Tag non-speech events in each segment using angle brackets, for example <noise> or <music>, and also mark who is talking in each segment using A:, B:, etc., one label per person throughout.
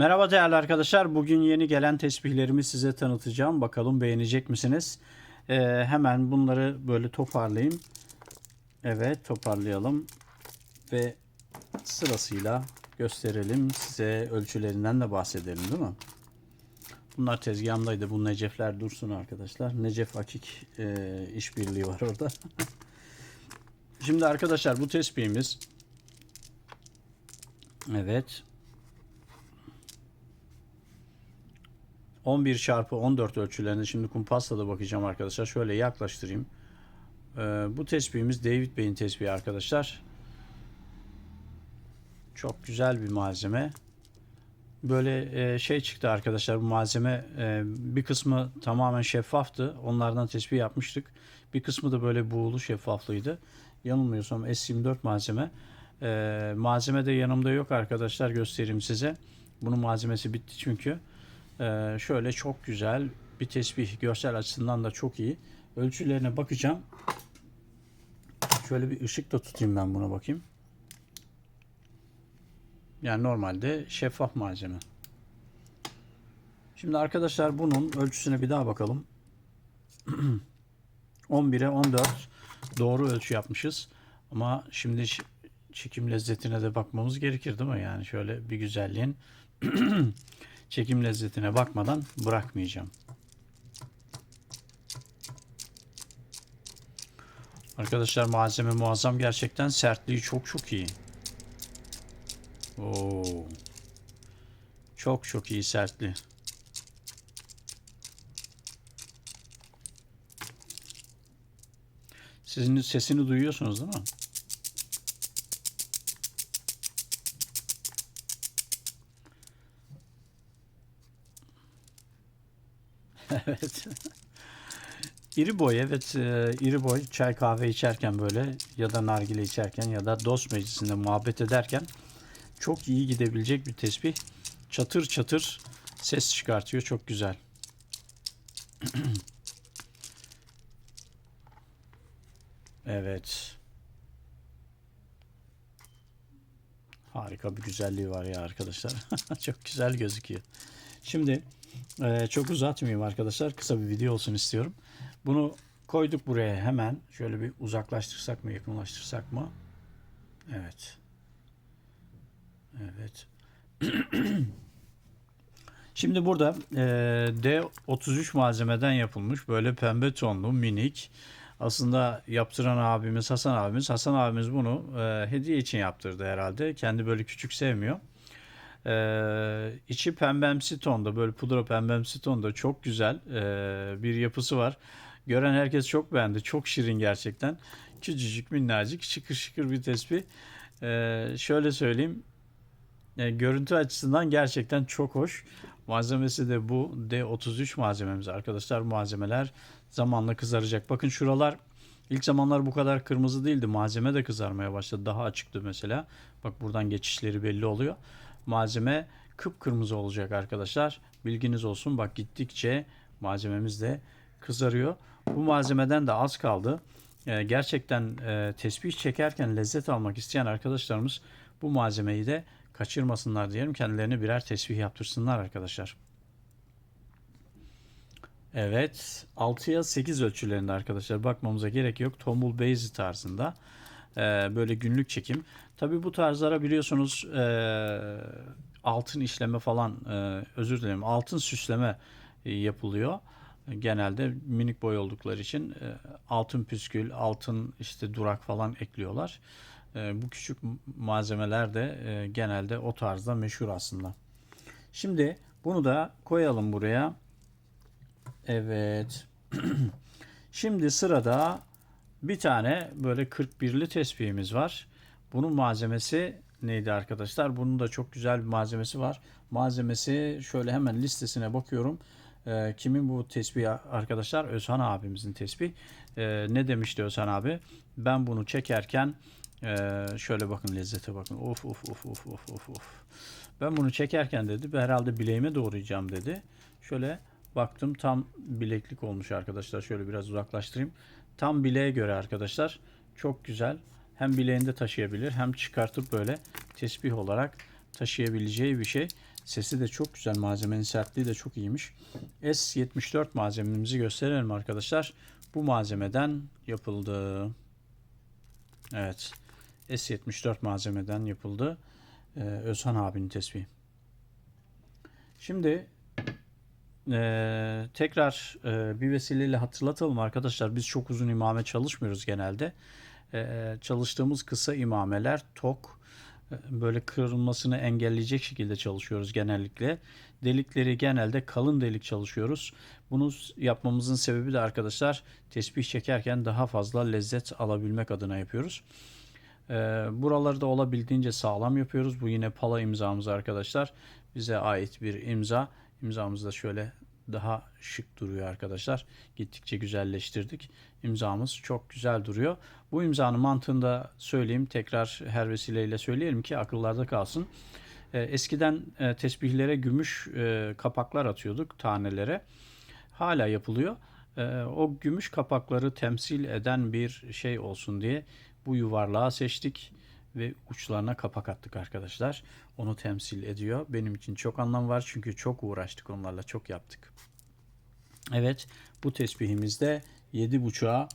A: Merhaba değerli arkadaşlar. Bugün yeni gelen tesbihlerimi size tanıtacağım. Bakalım beğenecek misiniz? Ee, hemen bunları böyle toparlayayım. Evet toparlayalım. Ve sırasıyla gösterelim. Size ölçülerinden de bahsedelim değil mi? Bunlar tezgahımdaydı. Bu Necefler dursun arkadaşlar. Necef Akik e, işbirliği var orada. <laughs> Şimdi arkadaşlar bu tespihimiz Evet 11 çarpı 14 ölçülerinde şimdi kumpasla da bakacağım arkadaşlar. Şöyle yaklaştırayım. Ee, bu tespihimiz David Bey'in tespihi arkadaşlar. Çok güzel bir malzeme. Böyle e, şey çıktı arkadaşlar bu malzeme e, bir kısmı tamamen şeffaftı. Onlardan tespih yapmıştık. Bir kısmı da böyle buğulu şeffaflıydı. Yanılmıyorsam S24 malzeme. E, malzeme de yanımda yok arkadaşlar göstereyim size. Bunun malzemesi bitti çünkü. Ee, şöyle çok güzel bir tesbih görsel açısından da çok iyi. Ölçülerine bakacağım. Şöyle bir ışık da tutayım ben buna bakayım. Yani normalde şeffaf malzeme. Şimdi arkadaşlar bunun ölçüsüne bir daha bakalım. <clears throat> 11'e 14 doğru ölçü yapmışız. Ama şimdi çekim lezzetine de bakmamız gerekir değil mi? Yani şöyle bir güzelliğin <clears throat> çekim lezzetine bakmadan bırakmayacağım. Arkadaşlar malzeme muazzam gerçekten sertliği çok çok iyi. Oo. Çok çok iyi sertliği. Sizin sesini duyuyorsunuz değil mi? <laughs> Evet. İri boy evet e, iri boy çay kahve içerken böyle ya da nargile içerken ya da dost meclisinde muhabbet ederken çok iyi gidebilecek bir tesbih. Çatır çatır ses çıkartıyor çok güzel. <clears throat> Evet. Harika bir güzelliği var ya arkadaşlar. <laughs> çok güzel gözüküyor. Şimdi ee, çok uzatmayayım arkadaşlar. Kısa bir video olsun istiyorum. Bunu koyduk buraya hemen. Şöyle bir uzaklaştırsak mı, yakınlaştırsak mı? Evet. Evet. <clears throat> Şimdi burada e, D33 malzemeden yapılmış böyle pembe tonlu minik. Aslında yaptıran abimiz Hasan abimiz. Hasan abimiz bunu e, hediye için yaptırdı herhalde. Kendi böyle küçük sevmiyor. Ee, içi pembemsi tonda böyle pudra pembemsi tonda çok güzel ee, bir yapısı var. Gören herkes çok beğendi. Çok şirin gerçekten. Küçücük minnacık şıkır şıkır bir tespih. Ee, şöyle söyleyeyim. Yani görüntü açısından gerçekten çok hoş. Malzemesi de bu D33 malzememiz arkadaşlar. Malzemeler zamanla kızaracak. Bakın şuralar ilk zamanlar bu kadar kırmızı değildi. Malzeme de kızarmaya başladı. Daha açıktı mesela. Bak buradan geçişleri belli oluyor malzeme kıpkırmızı olacak arkadaşlar. Bilginiz olsun. Bak gittikçe malzememiz de kızarıyor. Bu malzemeden de az kaldı. Ee, gerçekten e, tesbih çekerken lezzet almak isteyen arkadaşlarımız bu malzemeyi de kaçırmasınlar diyelim. Kendilerine birer tesbih yaptırsınlar arkadaşlar. Evet 6'ya 8 ölçülerinde arkadaşlar bakmamıza gerek yok. Tombul Beyzi tarzında ee, böyle günlük çekim. Tabi bu tarzlara biliyorsunuz e, altın işleme falan e, özür dilerim altın süsleme e, yapılıyor. Genelde minik boy oldukları için e, altın püskül, altın işte durak falan ekliyorlar. E, bu küçük malzemeler de e, genelde o tarzda meşhur aslında. Şimdi bunu da koyalım buraya. Evet. <clears throat> Şimdi sırada bir tane böyle 41'li tespihimiz var. Bunun malzemesi neydi arkadaşlar? Bunun da çok güzel bir malzemesi var. Malzemesi şöyle hemen listesine bakıyorum. Ee, kimin bu tespih arkadaşlar? Özhan abimizin tespih. Ee, ne demişti Özhan abi? Ben bunu çekerken e, şöyle bakın lezzete bakın. Of of of of of of of. Ben bunu çekerken dedi herhalde bileğime doğrayacağım dedi. Şöyle baktım tam bileklik olmuş arkadaşlar. Şöyle biraz uzaklaştırayım. Tam bileğe göre arkadaşlar. Çok güzel. Hem bileğinde taşıyabilir hem çıkartıp böyle tesbih olarak taşıyabileceği bir şey. Sesi de çok güzel. Malzemenin sertliği de çok iyiymiş. S74 malzememizi gösterelim arkadaşlar. Bu malzemeden yapıldı. Evet. S74 malzemeden yapıldı. Ee, Özhan abinin tespihi. Şimdi ee, tekrar e, bir vesileyle hatırlatalım arkadaşlar. Biz çok uzun imame çalışmıyoruz genelde. Ee, çalıştığımız kısa imameler tok e, böyle kırılmasını engelleyecek şekilde çalışıyoruz genellikle. Delikleri genelde kalın delik çalışıyoruz. Bunu yapmamızın sebebi de arkadaşlar tesbih çekerken daha fazla lezzet alabilmek adına yapıyoruz. Ee, buraları da olabildiğince sağlam yapıyoruz. Bu yine pala imzamız arkadaşlar. Bize ait bir imza. İmzamız da şöyle daha şık duruyor arkadaşlar. Gittikçe güzelleştirdik. İmzamız çok güzel duruyor. Bu imzanın mantığını da söyleyeyim. Tekrar her vesileyle söyleyelim ki akıllarda kalsın. Ee, eskiden e, tesbihlere gümüş e, kapaklar atıyorduk tanelere. Hala yapılıyor. Ee, o gümüş kapakları temsil eden bir şey olsun diye bu yuvarlağı seçtik ve uçlarına kapak attık arkadaşlar. Onu temsil ediyor. Benim için çok anlam var çünkü çok uğraştık onlarla, çok yaptık. Evet, bu tesbihimizde 7.5'a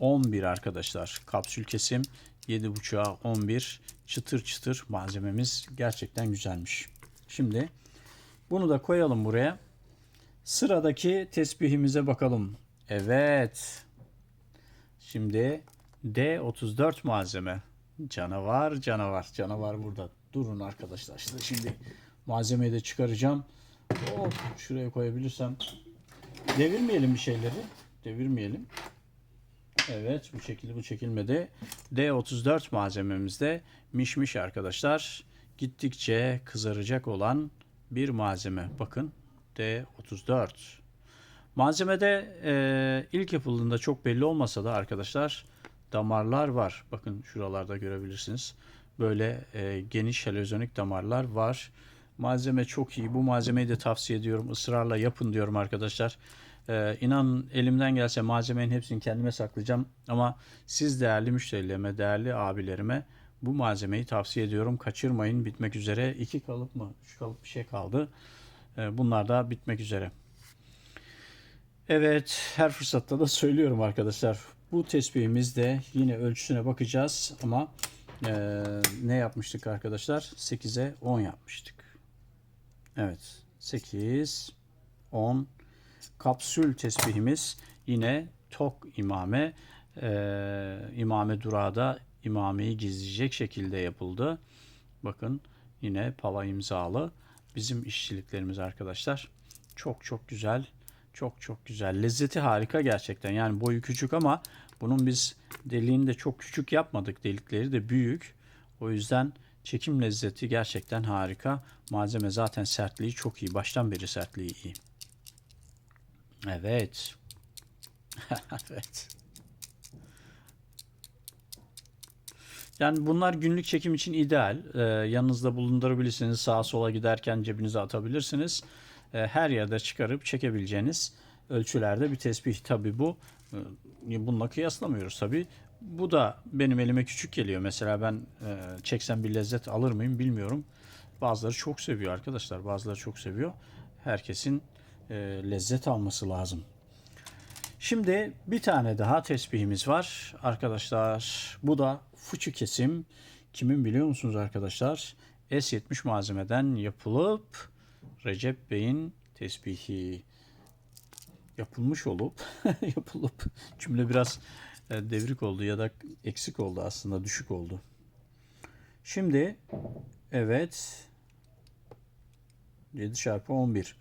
A: 11 arkadaşlar. Kapsül kesim 7.5'a 11 çıtır çıtır malzememiz gerçekten güzelmiş. Şimdi bunu da koyalım buraya. Sıradaki tesbihimize bakalım. Evet. Şimdi D34 malzeme. Canavar, canavar, canavar burada. Durun arkadaşlar. İşte şimdi malzemeyi de çıkaracağım. Hop, şuraya koyabilirsem. Devirmeyelim bir şeyleri. Devirmeyelim. Evet, bu şekilde bu çekilmedi. D34 malzememizde mişmiş arkadaşlar. Gittikçe kızaracak olan bir malzeme. Bakın D34. Malzemede e, ilk yapıldığında çok belli olmasa da arkadaşlar damarlar var. Bakın şuralarda görebilirsiniz. Böyle e, geniş helezyonik damarlar var. Malzeme çok iyi. Bu malzemeyi de tavsiye ediyorum. Israrla yapın diyorum arkadaşlar. E, inan elimden gelse malzemenin hepsini kendime saklayacağım. Ama siz değerli müşterilerime, değerli abilerime bu malzemeyi tavsiye ediyorum. Kaçırmayın. Bitmek üzere. iki kalıp mı? Üç kalıp bir şey kaldı. E, bunlar da bitmek üzere. Evet, her fırsatta da söylüyorum arkadaşlar. Bu tesbihimizde yine ölçüsüne bakacağız ama e, ne yapmıştık arkadaşlar? 8'e 10 yapmıştık. Evet, 8, 10. Kapsül tesbihimiz yine tok imame. E, imame durağı da imameyi gizleyecek şekilde yapıldı. Bakın yine pala imzalı. Bizim işçiliklerimiz arkadaşlar. Çok çok güzel. Çok çok güzel. Lezzeti harika gerçekten. Yani boyu küçük ama bunun biz deliğini de çok küçük yapmadık. Delikleri de büyük. O yüzden çekim lezzeti gerçekten harika. Malzeme zaten sertliği çok iyi. Baştan beri sertliği iyi. Evet. <laughs> evet. Yani bunlar günlük çekim için ideal. Ee, yanınızda bulundurabilirsiniz. Sağa sola giderken cebinize atabilirsiniz. Ee, her yerde çıkarıp çekebileceğiniz ölçülerde bir tesbih. Tabi bu e, bununla kıyaslamıyoruz tabi. Bu da benim elime küçük geliyor. Mesela ben e, çeksem bir lezzet alır mıyım bilmiyorum. Bazıları çok seviyor arkadaşlar. Bazıları çok seviyor. Herkesin e, lezzet alması lazım. Şimdi bir tane daha tesbihimiz var arkadaşlar. Bu da fıçı kesim. Kimin biliyor musunuz arkadaşlar? S70 malzemeden yapılıp Recep Bey'in tesbihi yapılmış olup <laughs> yapılıp cümle biraz e, devrik oldu ya da eksik oldu aslında düşük oldu. Şimdi evet 7 çarpı 11.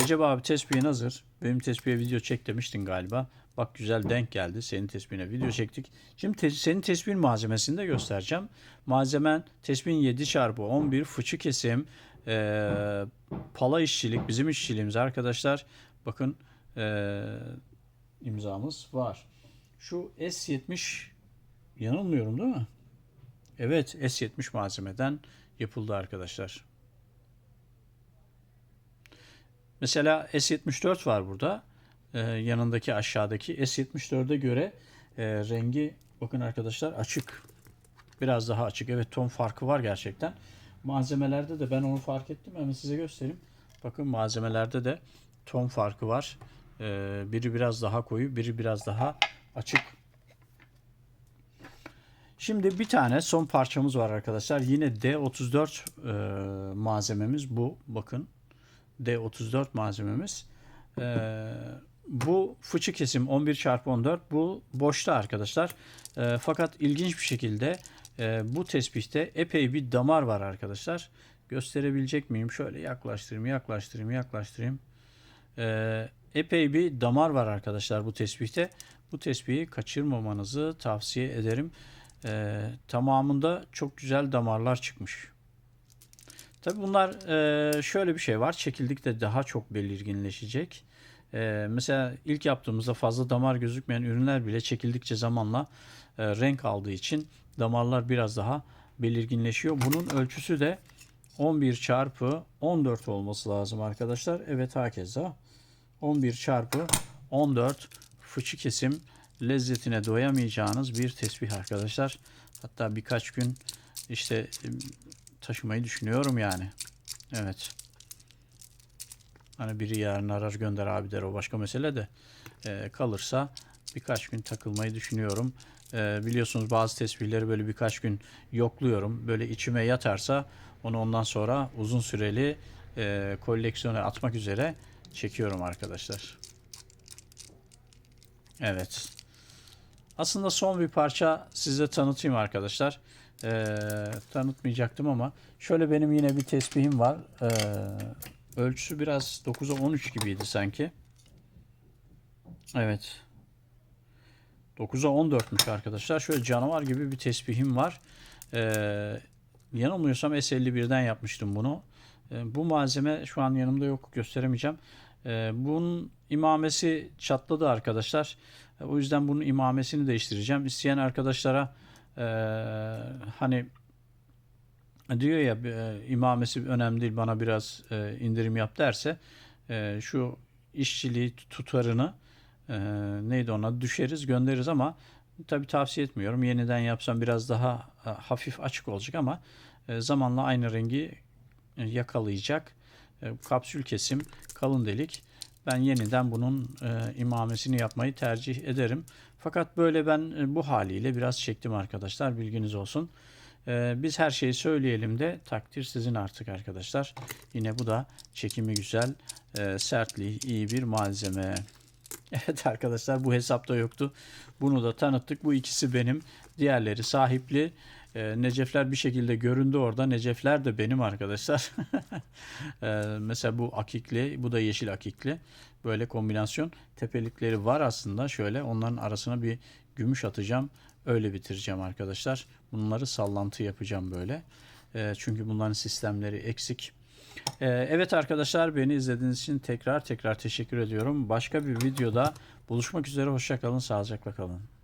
A: Recep abi tespihin hazır. Benim tespihe video çek demiştin galiba. Bak güzel denk geldi. Senin tespihine video çektik. Şimdi te- senin tespihin malzemesini de göstereceğim. Malzemen tespihin 7 çarpı 11 fıçı kesim e, pala işçilik bizim işçiliğimiz arkadaşlar. Bakın e, imzamız var. Şu S70 yanılmıyorum değil mi? Evet S70 malzemeden yapıldı arkadaşlar. Mesela S74 var burada. Ee, yanındaki aşağıdaki S74'e göre e, rengi bakın arkadaşlar açık. Biraz daha açık. Evet ton farkı var gerçekten. Malzemelerde de ben onu fark ettim. Hemen size göstereyim. Bakın malzemelerde de ton farkı var. Ee, biri biraz daha koyu, biri biraz daha açık. Şimdi bir tane son parçamız var arkadaşlar. Yine D34 e, malzememiz bu. Bakın. D34 malzememiz. Ee, bu fıçı kesim 11x14 bu boşta arkadaşlar. Ee, fakat ilginç bir şekilde e, bu tespihte epey bir damar var arkadaşlar. Gösterebilecek miyim? Şöyle yaklaştırayım, yaklaştırayım, yaklaştırayım. Ee, epey bir damar var arkadaşlar bu tespihte. Bu tespihi kaçırmamanızı tavsiye ederim. Ee, tamamında çok güzel damarlar çıkmış. Tabi bunlar e, şöyle bir şey var. Çekildikçe daha çok belirginleşecek. E, mesela ilk yaptığımızda fazla damar gözükmeyen ürünler bile çekildikçe zamanla e, renk aldığı için damarlar biraz daha belirginleşiyor. Bunun ölçüsü de 11 çarpı 14 olması lazım arkadaşlar. Evet hakeza 11 çarpı 14 fıçı kesim lezzetine doyamayacağınız bir tesbih arkadaşlar. Hatta birkaç gün işte e, taşımayı düşünüyorum yani. Evet. Hani biri yarın arar gönder abi der o başka mesele de e, kalırsa birkaç gün takılmayı düşünüyorum. E, biliyorsunuz bazı tesbihleri böyle birkaç gün yokluyorum. Böyle içime yatarsa onu ondan sonra uzun süreli e, koleksiyona atmak üzere çekiyorum arkadaşlar. Evet. Aslında son bir parça size tanıtayım arkadaşlar. Ee, tanıtmayacaktım ama şöyle benim yine bir tesbihim var. Ee, ölçüsü biraz 9'a 13 gibiydi sanki. Evet. 9'a 14'müş arkadaşlar. Şöyle canavar gibi bir tesbihim var. Ee, yanılmıyorsam S51'den yapmıştım bunu. Ee, bu malzeme şu an yanımda yok gösteremeyeceğim. Ee, bunun imamesi çatladı arkadaşlar. Ee, o yüzden bunun imamesini değiştireceğim. İsteyen arkadaşlara e, hani diyor ya e, imamesi önemli değil bana biraz e, indirim yap derse e, şu işçiliği tutarını neydi ona düşeriz göndeririz ama tabi tavsiye etmiyorum. Yeniden yapsam biraz daha hafif açık olacak ama zamanla aynı rengi yakalayacak. Kapsül kesim kalın delik. Ben yeniden bunun imamesini yapmayı tercih ederim. Fakat böyle ben bu haliyle biraz çektim arkadaşlar bilginiz olsun. E, biz her şeyi söyleyelim de takdir sizin artık arkadaşlar. Yine bu da çekimi güzel, e, sertliği iyi bir malzeme. <laughs> Evet arkadaşlar bu hesapta yoktu. Bunu da tanıttık. Bu ikisi benim. Diğerleri sahipli. E, Necefler bir şekilde göründü orada. Necefler de benim arkadaşlar. <laughs> e, mesela bu akikli, bu da yeşil akikli. Böyle kombinasyon. Tepelikleri var aslında. Şöyle onların arasına bir gümüş atacağım. Öyle bitireceğim arkadaşlar. Bunları sallantı yapacağım böyle. E, çünkü bunların sistemleri eksik. Ee, Evet arkadaşlar beni izlediğiniz için tekrar tekrar teşekkür ediyorum. Başka bir videoda buluşmak üzere. Hoşça kalın, sağlıcakla kalın.